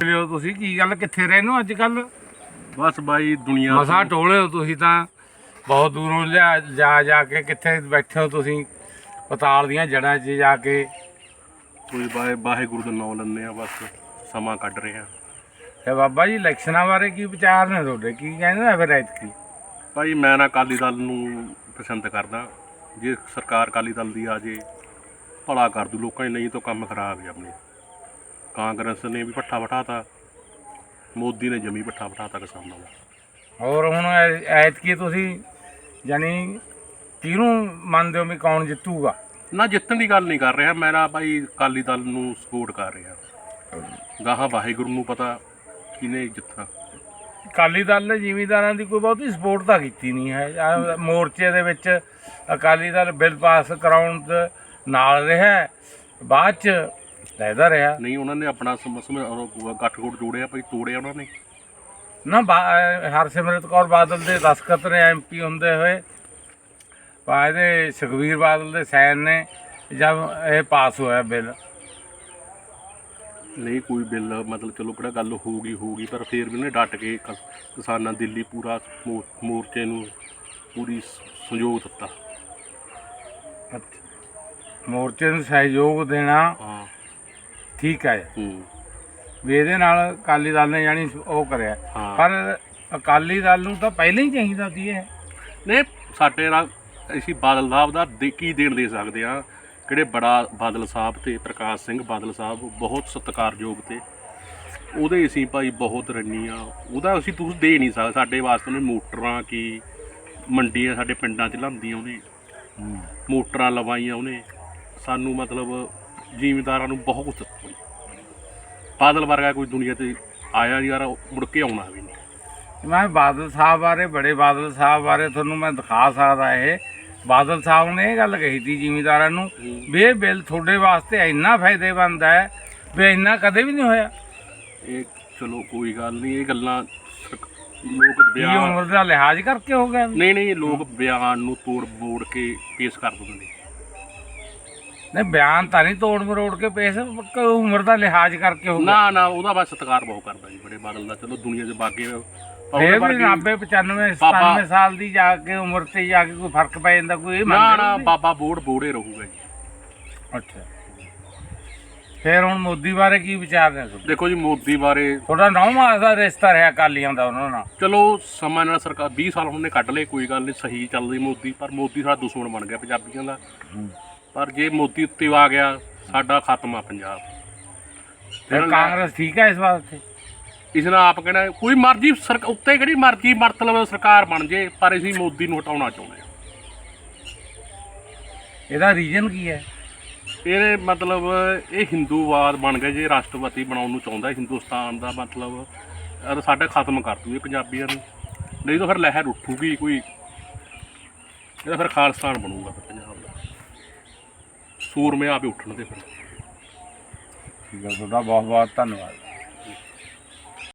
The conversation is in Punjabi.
ਲਿਓ ਤੁਸੀਂ? ਕੀ ਗੱਲ ਕਿੱਥੇ ਰਹਿੰਦੇ ਹੋ ਅੱਜ ਕੱਲ ਬਸ ਬਾਈ ਦੁਨੀਆ ਮਸਾ ਟੋਲੇ ਹੋ ਤੁਸੀਂ ਤਾਂ। ਬਹੁਤ ਦੂਰੋਂ ਲਿਆ ਜਾ ਜਾ ਕੇ ਕਿੱਥੇ ਬੈਠੇ ਹੋ ਤੁਸੀਂ? ਪਤਾਲ ਦੀਆਂ ਜੜ੍ਹਾਂ 'ਚ ਜਾ ਕੇ। ਕੋਈ ਬਾਏ ਵਾਹਿਗੁਰੂ ਦਾ ਨਾਮ ਲੈਂਦੇ ਆ ਬਸ ਸਮਾਂ ਕੱਢ ਰਹੇ ਆ ਤੇ ਬਾਬਾ ਜੀ ਇਲੈਕਸ਼ਨਾਂ ਬਾਰੇ ਕੀ ਵਿਚਾਰ ਨੇ ਤੁਹਾਡੇ? ਕੀ ਕਹਿੰਦੇ ਆ ਫਿਰ ਐਤਕੀ? ਭਾਈ ਮੈਂ ਨਾ ਅਕਾਲੀ ਦਲ ਨੂੰ ਪਸੰਦ ਕਰਦਾ। ਜੇ ਸਰਕਾਰ ਅਕਾਲੀ ਦਲ ਦੀ ਆ ਜੇ ਭਲਾ ਕਰ ਦੂ ਲੋਕਾਂ ਨੇ ਨਹੀਂ ਤਾਂ ਕੰਮ ਖਰਾਬ ਹੈ ਆਪਣੇ। ਕਾਂਗਰਸ ਨੇ ਵੀ ਪੱਠਾ ਬਿਠਾਤਾ। ਮੋਦੀ ਨੇ ਜਮੀ ਪੱਠਾ ਬਿਠਾਤਾ ਕਿਸਾਨਾਂ ਦਾ। ਹੋਰ ਹੁਣ ਐਤਕੀ ਤੁਸੀਂ ਯਾਨੀ ਕਿਹਨੂੰ ਮੰਨਦੇ ਹੋ ਵੀ ਕੌਣ ਜਿੱਤੂਗਾ? ਨਾ ਜਿੱਤਣ ਦੀ ਗੱਲ ਨਹੀਂ ਕਰ ਰਿਹਾ। ਮੈਂ ਨਾ ਭਾਈ ਅਕਾਲੀ ਦਲ ਨੂੰ ਸਪੋਰਟ ਕਰ ਰਿਹਾ। ਗਾਹਾਂ ਵਾਹਿਗੁਰੂ ਨੂੰ ਪਤਾ ਕਿਨੇ ਜਿੱਤਣਾ ਅਕਾਲੀ ਦਲ ਨੇ ਜ਼ਿਮੀਂਦਾਰਾਂ ਦੀ ਕੋਈ ਬਹੁਤੀ ਸਪੋਰਟ ਤਾਂ ਕੀਤੀ ਨਹੀਂ ਹੈ। ਮੋਰਚੇ ਦੇ ਵਿੱਚ ਅਕਾਲੀ ਦਲ ਬਿੱਲ ਪਾਸ ਕਰਾਉਣ ਨਾਲ ਰਿਹਾ। ਬਾਅਦ ਚ ਲੈਦਾ ਰਿਹਾ। ਨਹੀਂ ਉਹਨਾਂ ਨੇ ਆਪਣਾ ਗੱਠਗੁੱਟ ਜੋੜਿਆ ਭਾਈ ਤੋੜਿਆ ਉਹਨਾਂ ਨੇ। ਨਾ ਬਾ- ਅਹ ਹਰਸਿਮਰਤ ਕੌਰ ਬਾਦਲ ਦੇ ਦਸਖਤ ਨੇ ਐਮਪੀ ਹੁੰਦੇ ਹੋਏ। ਪਾ ਇਹਦੇ ਸੁਖਵੀਰ ਬਾਦਲ ਦੇ ਸਾਈਨ ਨੇ ਜਦ ਇਹ ਪਾਸ ਹੋਇਆ ਬਿੱਲ। ਨਹੀਂ ਕੋਈ ਬਿੱਲ ਮਤਲਬ ਚਲੋ ਕਿਹੜਾ ਗੱਲ ਹੋਊਗੀ ਹੋਊਗੀ ਪਰ ਫੇਰ ਵੀ ਉਹਨੇ ਡਟ ਕੇ ਕ- ਕਿਸਾਨਾਂ ਦਿੱਲੀ ਪੂਰਾ ਮੋ- ਮੋਰਚੇ ਨੂੰ ਪੂਰੀ ਸ- ਸਹਿਯੋਗ ਦਿੱਤਾ। ਮੋਰਚੇ ਨੂੰ ਸਹਿਯੋਗ ਦੇਣਾ। ਹਾਂ। ਠੀਕ ਹੈ ਹੂੰ। ਵੀ ਇਹਦੇ ਨਾਲ ਅਕਾਲੀ ਦਲ ਨੇ ਜਾਨੀ ਉਹ ਕਰਿਆ। ਹਾਂ। ਪਰ ਅਕਾਲੀ ਦਲ ਨੂੰ ਤਾਂ ਪਹਿਲਾਂ ਹੀ ਚਾਹੀਦਾ ਸੀ ਇਹ। ਨੇ ਸਾਡੇ ਨਾਲ ਅਸੀਂ ਬਾਦਲ ਸਾਹਿਬ ਦਾ ਦੇ ਕੀ ਦੇਣ ਦੇ ਸਕਦੇ ਆ? ਕਿਹੜੇ ਬੜਾ ਬਾਦਲ ਸਾਹਿਬ ਤੇ ਪ੍ਰਕਾਸ਼ ਸਿੰਘ ਬਾਦਲ ਸਾਹਿਬ ਬਹੁਤ ਸਤਿਕਾਰਯੋਗ ਤੇ। ਉਹਦੇ ਅਸੀਂ ਭਾਈ ਬਹੁਤ ਰੰਨੀ ਆ। ਉਹਦਾ ਅਸੀਂ ਤੁਸੀਂ ਦੇ ਨਹੀਂ ਸਕਦੇ। ਸਾਡੇ ਵਾਸਤੇ ਉਹਨੇ ਮੋਟਰਾਂ ਕੀ ਮੰਡੀਆਂ ਸਾਡੇ ਪਿੰਡਾਂ 'ਚ ਲਾਂਦੀਆਂ ਉਹਨੇ। ਮੋਟਰਾਂ ਲਵਾਈਆਂ ਉਹਨੇ। ਸਾਨੂੰ ਮਤਲਬ ਜ਼ਿਮੀਂਦਾਰਾਂ ਨੂੰ ਬਹੁਤ ਕੁਛ ਦਿੱਤਾ। ਬਾਦਲ ਵਰਗਾ ਕੋਈ ਦੁਨੀਆ ਤੇ ਆਇਆ ਨਹੀਂ ਯਾਰ ਮੁੜ ਕੇ ਆਉਣਾ ਵੀ ਨਹੀਂ। ਮੈਂ ਬਾਦਲ ਸਾਹਿਬ ਬਾਰੇ ਬੜੇ ਬਾਦਲ ਸਾਹਿਬ ਬਾਰੇ ਤੁਹਾਨੂੰ ਮੈਂ ਦਿਖਾ ਸਕਦਾ ਇਹ। ਬਾਦਲ ਸਾਹਿਬ ਨੇ ਇਹ ਗੱਲ ਕਹੀ ਸੀ ਜ਼ਿਮੀਂਦਾਰਾਂ ਨੂੰ ਵੀ ਇਹ ਬਿੱਲ ਤੁਹਾਡੇ ਵਾਸਤੇ ਇੰਨਾ ਫਾਇਦੇਮੰਦ ਹੈ ਵੀ ਇੰਨਾ ਕਦੇ ਵੀ ਨਹੀਂ ਹੋਇਆ। ਇਹ ਚਲੋ ਕੋਈ ਗੱਲ ਨਹੀਂ ਇਹ ਗੱਲਾਂ ਸਰਕ- ਲੋਕ ਕੀ ਬਿਆਨ ਉਮਰ ਦਾ ਲਿਹਾਜ਼ ਕਰਕੇ ਹੋ ਗਿਆ? ਨਹੀਂ ਨਹੀਂ ਲੋਕ ਬਿਆਨ ਨੂੰ ਤੋੜ ਮੋੜ ਕੇ ਪੇਸ਼ ਕਰ ਦਿੰਦੇ ਨੇ। ਨਹੀਂ ਬਿਆਨ ਤਾਂ ਨਹੀਂ ਤੋੜ ਮਰੋੜ ਕੇ ਪੇਸ਼ ਕ- ਉਮਰ ਦਾ ਲਿਹਾਜ਼ ਕਰਕੇ ਹੋ ਗਿਆ। ਨਾ ਨਾ ਉਹਦਾ ਬਸ ਸਤਿਕਾਰ ਬਹੁਤ ਕਰਦਾ ਜੀ ਬੜੇ ਬਾਦਲ ਦਾ। ਚਲੋ ਦੁਨੀਆ 'ਚ ਬਾਗੇ ਫੇਰ ਵੀ 90 95 ਬਾਬਾ- 97 ਸਾਲ ਦੀ ਜਾ ਕੇ ਉਮਰ ਤੇ ਜਾ ਕੇ ਕੋਈ ਫ਼ਰਕ ਪੈ ਜਾਂਦਾ ਕੋਈ ਇਹ ਨਾ ਮੰਨਦੇ ਨਾ ਨਹੀਂ? ਬਾਬਾ ਬੋੜ ਬੋੜੇ ਰਹੂਗਾ ਜੀ। ਅੱਛਾ। ਫੇਰ ਹੁਣ ਮੋਦੀ ਬਾਰੇ ਕੀ ਵਿਚਾਰ ਨੇ ਤੁਹਾਡੇ? ਦੇਖੋ ਜੀ ਮੋਦੀ ਬਾਰੇ ਤੁਹਾਡਾ ਨੌ ਮਾਸ ਦਾ ਰਿਸ਼ਤਾ ਰਿਹਾ ਅਕਾਲੀਆਂ ਦਾ ਉਹਨਾਂ ਨਾਲ। ਚਲੋ ਸਮਾਂ ਨਾਲ ਸਰਕਾਰ 20 ਸਾਲ ਉਹਨੇ ਕੱਢ ਲਏ ਕੋਈ ਗੱਲ ਨਹੀਂ ਸਹੀ ਚੱਲਦੀ ਮੋਦੀ ਪਰ ਮੋਦੀ ਸਾਡਾ ਦੁਸ਼ਮਣ ਬਣ ਗਿਆ ਪੰਜਾਬੀਆਂ ਦਾ। ਪਰ ਜੇ ਮੋਦੀ ਉੱਤੇ ਆ ਗਿਆ ਸਾਡਾ ਖਤਮ ਆ ਪੰਜਾਬ। ਫਿਰ ਕਾਂਗਰਸ ਠੀਕ ਹੈ ਇਸ ਵਾਸਤੇ ਇਸ ਨਾਲ ਆਪ ਕਹਿਣਾ ਕੋਈ ਮਰਜ਼ੀ ਸਰਕ ਉੱਤੇ ਕਿਹੜੀ ਮਰਜ਼ੀ ਮਤਲਬ ਸਰਕਾਰ ਬਣ ਜੇ ਪਰ ਅਸੀਂ ਮੋਦੀ ਨੂੰ ਹਟਾਉਣਾ ਚਾਹੁੰਦੇ ਹਾਂ। ਇਹਦਾ ਰੀਜਨ ਕੀ ਹੈ? ਇਹਦੇ ਮਤਲਬ ਇਹ ਹਿੰਦੂਵਾਦ ਬਣ ਗਿਆ ਜੇ ਰਾਸ਼ਟਰਪਤੀ ਬਣਾਉਣ ਨੂੰ ਚਾਹੁੰਦਾ ਹਿੰਦੁਸਤਾਨ ਦਾ ਮਤਲਬ ਅਰ ਸਾਡਾ ਖਤਮ ਕਰ ਦੂ ਇਹ ਪੰਜਾਬੀਆਂ ਨੂੰ। ਨਹੀਂ ਤਾਂ ਫਿਰ ਲਹਿਰ ਉੱਠੂਗੀ ਕੋਈ। ਇਹਦਾ ਫਿਰ ਖਾਲਸਤਾਨ ਬਣੂਗਾ ਫਿਰ ਸੂਰਮੇ ਆਪੇ ਉੱਠਣ ਦੇ ਫਿਰ। ਠੀਕ ਹੈ ਤੁਹਾਡਾ ਬਹੁਤ ਬਹੁਤ ਧੰਨਵਾਦ।